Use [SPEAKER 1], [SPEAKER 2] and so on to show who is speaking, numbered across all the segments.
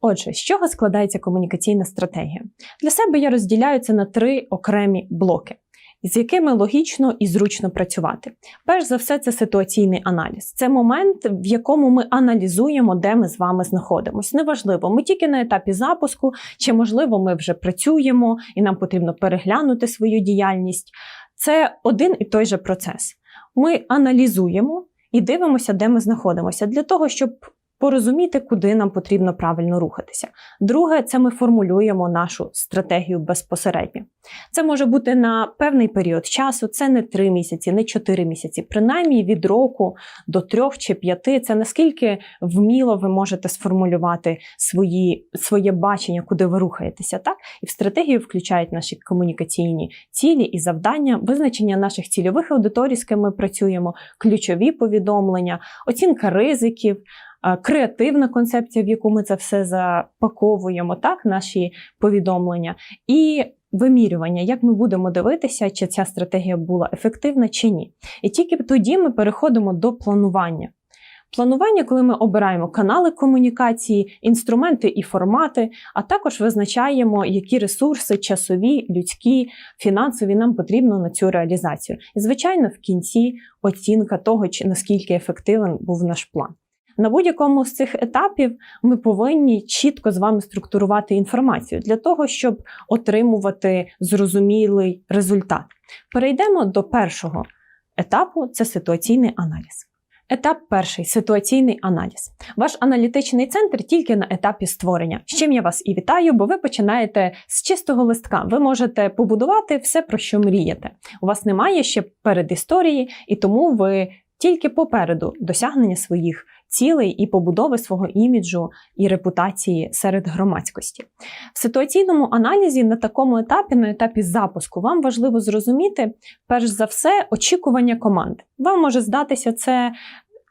[SPEAKER 1] Отже, з чого складається комунікаційна стратегія? Для себе я розділяю це на три окремі блоки, з якими логічно і зручно працювати. Перш за все, це ситуаційний аналіз. Це момент, в якому ми аналізуємо, де ми з вами знаходимося. Неважливо, ми тільки на етапі запуску, чи можливо ми вже працюємо і нам потрібно переглянути свою діяльність. Це один і той же процес. Ми аналізуємо і дивимося, де ми знаходимося, для того, щоб порозуміти, куди нам потрібно правильно рухатися. Друге, це ми формулюємо нашу стратегію безпосередньо. Це може бути на певний період часу, це не три місяці, не чотири місяці, принаймні від року до трьох чи п'яти. Це наскільки вміло ви можете сформулювати свої, своє бачення, куди ви рухаєтеся. Так? І в стратегію включають наші комунікаційні цілі і завдання, визначення наших цільових аудиторій, з ким ми працюємо, ключові повідомлення, оцінка ризиків креативна концепція, в яку ми це все запаковуємо, так, наші повідомлення, і вимірювання, як ми будемо дивитися, чи ця стратегія була ефективна чи ні. І тільки тоді ми переходимо до планування. Планування, коли ми обираємо канали комунікації, інструменти і формати, а також визначаємо, які ресурси, часові, людські, фінансові нам потрібно на цю реалізацію. І, звичайно, в кінці оцінка того, чи наскільки ефективен був наш план. На будь-якому з цих етапів ми повинні чітко з вами структурувати інформацію для того, щоб отримувати зрозумілий результат. Перейдемо до першого етапу це ситуаційний аналіз. Етап перший ситуаційний аналіз. Ваш аналітичний центр тільки на етапі створення. З чим я вас і вітаю, бо ви починаєте з чистого листка. Ви можете побудувати все, про що мрієте. У вас немає ще передісторії, і тому ви тільки попереду досягнення своїх цілей і побудови свого іміджу і репутації серед громадськості. В ситуаційному аналізі на такому етапі, на етапі запуску, вам важливо зрозуміти, перш за все, очікування команд. Вам може здатися це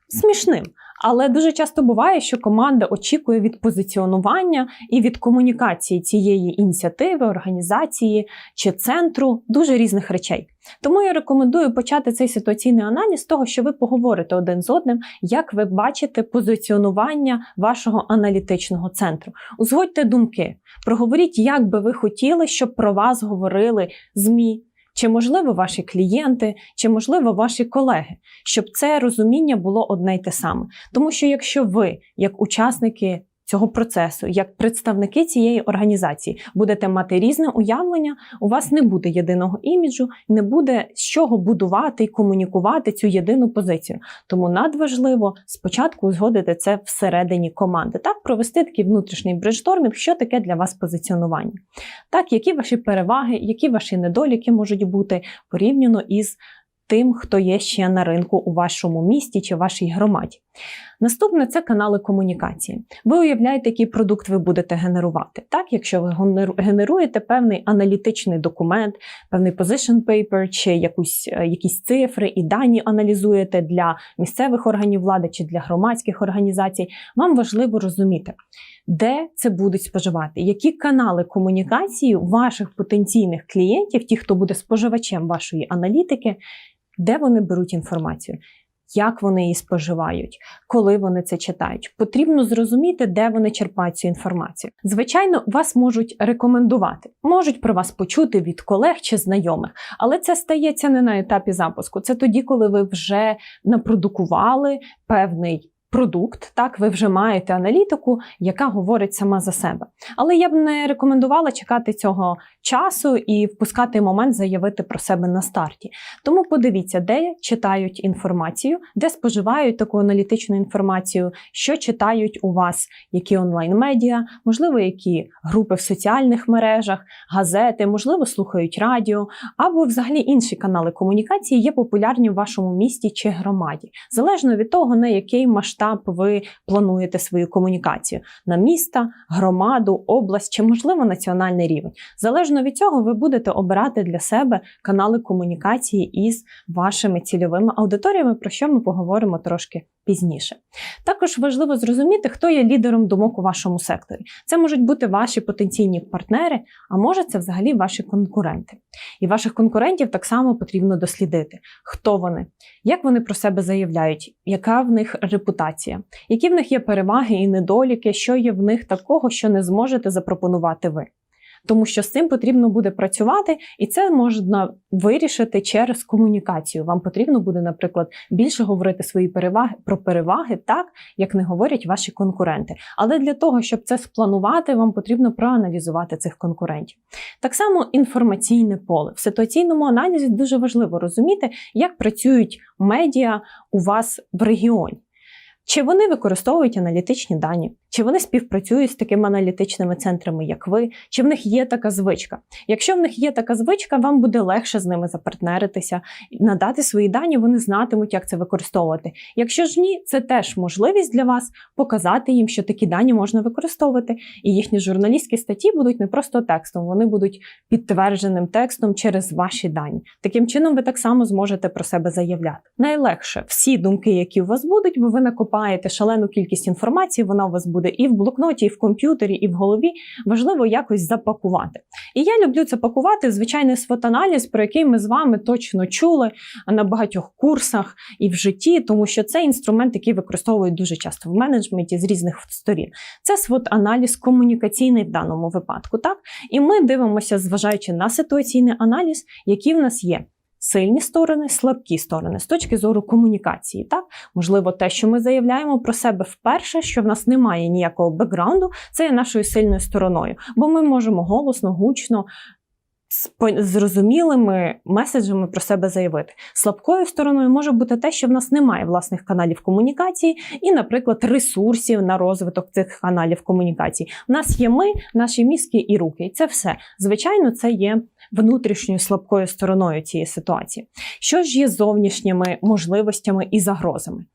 [SPEAKER 1] смішним. Але дуже часто буває, що команда очікує від позиціонування і від комунікації цієї ініціативи, організації чи центру дуже різних речей. Тому я рекомендую почати цей ситуаційний аналіз з того, що ви поговорите один з одним, як ви бачите позиціонування вашого аналітичного центру. Узгодьте думки, проговоріть, як би ви хотіли, щоб про вас говорили ЗМІ, чи можливо ваші клієнти, чи можливо ваші колеги, щоб це розуміння було одне й те саме. Тому що якщо ви, як учасники цього процесу, як представники цієї організації, будете мати різне уявлення, у вас не буде єдиного іміджу, не буде з чого будувати і комунікувати цю єдину позицію. Тому надважливо спочатку узгодити це всередині команди, так провести такий внутрішній брейнштормінг, що таке для вас позиціонування. Так, які ваші переваги, які ваші недоліки можуть бути порівняно із тим, хто є ще на ринку у вашому місті чи вашій громаді. Наступне це канали комунікації. Ви уявляєте, який продукт ви будете генерувати. Так, якщо ви генеруєте певний аналітичний документ, певний position paper, чи якусь, е, якісь цифри і дані аналізуєте для місцевих органів влади чи для громадських організацій, вам важливо розуміти, де це будуть споживати, які канали комунікації ваших потенційних клієнтів, ті, хто буде споживачем вашої аналітики, де вони беруть інформацію. Як вони її споживають, коли вони це читають, потрібно зрозуміти, де вони черпають цю інформацію. Звичайно, вас можуть рекомендувати, можуть про вас почути від колег чи знайомих, але це стається не на етапі запуску. Це тоді, коли ви вже напродукували певний продукт, так ви вже маєте аналітику, яка говорить сама за себе. Але я б не рекомендувала чекати цього часу і впускати момент заявити про себе на старті. Тому подивіться, де читають інформацію, де споживають таку аналітичну інформацію, що читають у вас, які онлайн-медіа, можливо, які групи в соціальних мережах, газети, можливо, слухають радіо, або взагалі інші канали комунікації є популярні в вашому місті чи громаді, залежно від того, на який масштаб масштаб ви плануєте свою комунікацію на міста, громаду, область чи, можливо, національний рівень. Залежно від цього, ви будете обирати для себе канали комунікації із вашими цільовими аудиторіями, про що ми поговоримо трошки пізніше. Також важливо зрозуміти, хто є лідером думок у вашому секторі. Це можуть бути ваші потенційні партнери, а може це взагалі ваші конкуренти. І ваших конкурентів так само потрібно дослідити, хто вони, як вони про себе заявляють, яка в них репутація, які в них є переваги і недоліки, що є в них такого, що не зможете запропонувати ви. Тому що з цим потрібно буде працювати, і це можна вирішити через комунікацію. Вам потрібно буде, наприклад, більше говорити свої переваги про переваги, так як не говорять ваші конкуренти. Але для того, щоб це спланувати, вам потрібно проаналізувати цих конкурентів. Так само інформаційне поле в ситуаційному аналізі дуже важливо розуміти, як працюють медіа у вас в регіоні. Чи вони використовують аналітичні дані, чи вони співпрацюють з такими аналітичними центрами, як ви, чи в них є така звичка? Якщо в них є така звичка, вам буде легше з ними запартнеритися, надати свої дані, вони знатимуть, як це використовувати. Якщо ж ні, це теж можливість для вас показати їм, що такі дані можна використовувати, і їхні журналістські статті будуть не просто текстом, вони будуть підтвердженим текстом через ваші дані. Таким чином, ви так само зможете про себе заявляти. Найлегше всі думки, які у вас будуть, бо ви накопаєте шалену кількість інформації, вона у вас буде і в блокноті, і в комп'ютері, і в голові. Важливо якось запакувати. І я люблю це пакувати звичайний свот-аналіз, про який ми з вами точно чули на багатьох курсах і в житті, тому що це інструмент, який використовують дуже часто в менеджменті з різних сторін. Це свот-аналіз комунікаційний в даному випадку. Так, і ми дивимося, зважаючи на ситуаційний аналіз, які в нас є. Сильні сторони, слабкі сторони з точки зору комунікації. Так, можливо, те, що ми заявляємо про себе вперше, що в нас немає ніякого бекграунду, це є нашою сильною стороною, бо ми можемо голосно, гучно. Зрозумілими меседжами про себе заявити. Слабкою стороною може бути те, що в нас немає власних каналів комунікації і, наприклад, ресурсів на розвиток цих каналів комунікації. У нас є ми, наші мізки і руки, і це все. Звичайно, це є внутрішньою слабкою стороною цієї ситуації. Що ж є зовнішніми можливостями і загрозами?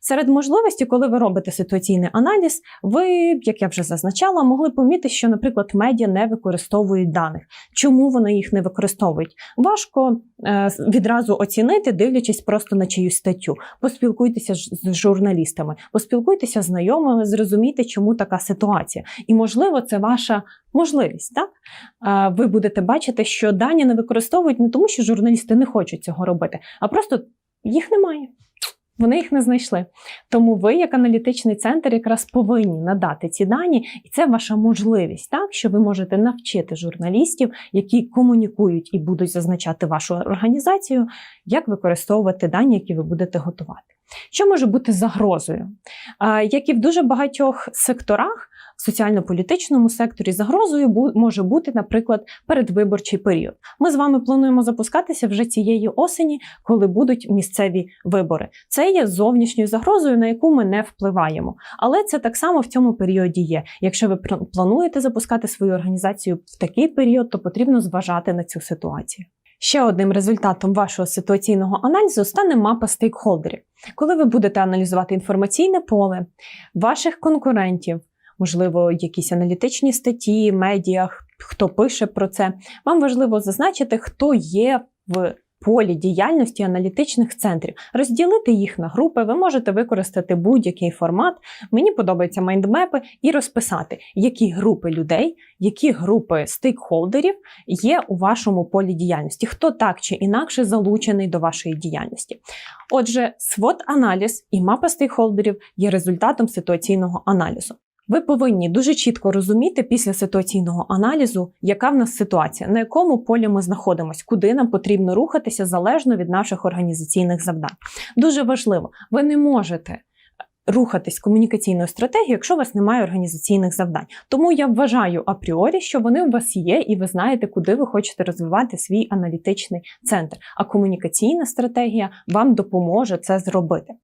[SPEAKER 1] Серед можливостей, коли ви робите ситуаційний аналіз, ви, як я вже зазначала, могли помітити, що, наприклад, медіа не використовують даних. Чому вони їх не використовують? Важко е, відразу оцінити, дивлячись просто на чиюсь статтю. Поспілкуйтеся з журналістами, поспілкуйтеся з знайомими, зрозумійте, чому така ситуація. І, можливо, це ваша можливість. Так? Ви будете бачити, що дані не використовують не тому, що журналісти не хочуть цього робити, а просто їх немає. Вони їх не знайшли. Тому ви, як аналітичний центр, якраз повинні надати ці дані, і це ваша можливість, так що ви можете навчити журналістів, які комунікують і будуть зазначати вашу організацію, як використовувати дані, які ви будете готувати. Що може бути загрозою? Як і в дуже багатьох секторах, соціально-політичному секторі загрозою може бути, наприклад, передвиборчий період. Ми з вами плануємо запускатися вже цієї осені, коли будуть місцеві вибори. Це є зовнішньою загрозою, на яку ми не впливаємо. Але це так само в цьому періоді є. Якщо ви плануєте запускати свою організацію в такий період, то потрібно зважати на цю ситуацію. Ще одним результатом вашого ситуаційного аналізу стане мапа стейкхолдерів. Коли ви будете аналізувати інформаційне поле ваших конкурентів, можливо, якісь аналітичні статті, медіа, хто пише про це, вам важливо зазначити, хто є в полі діяльності аналітичних центрів, розділити їх на групи. Ви можете використати будь-який формат. Мені подобаються майндмепи, і розписати, які групи людей, які групи стейкхолдерів є у вашому полі діяльності, хто так чи інакше залучений до вашої діяльності. Отже, свот-аналіз і мапа стейкхолдерів є результатом ситуаційного аналізу. Ви повинні дуже чітко розуміти після ситуаційного аналізу, яка в нас ситуація, на якому полі ми знаходимося, куди нам потрібно рухатися залежно від наших організаційних завдань. Дуже важливо, ви не можете рухатись комунікаційною стратегією, якщо у вас немає організаційних завдань. Тому я вважаю апріорі, що вони у вас є, і ви знаєте, куди ви хочете розвивати свій аналітичний центр. А комунікаційна стратегія вам допоможе це зробити.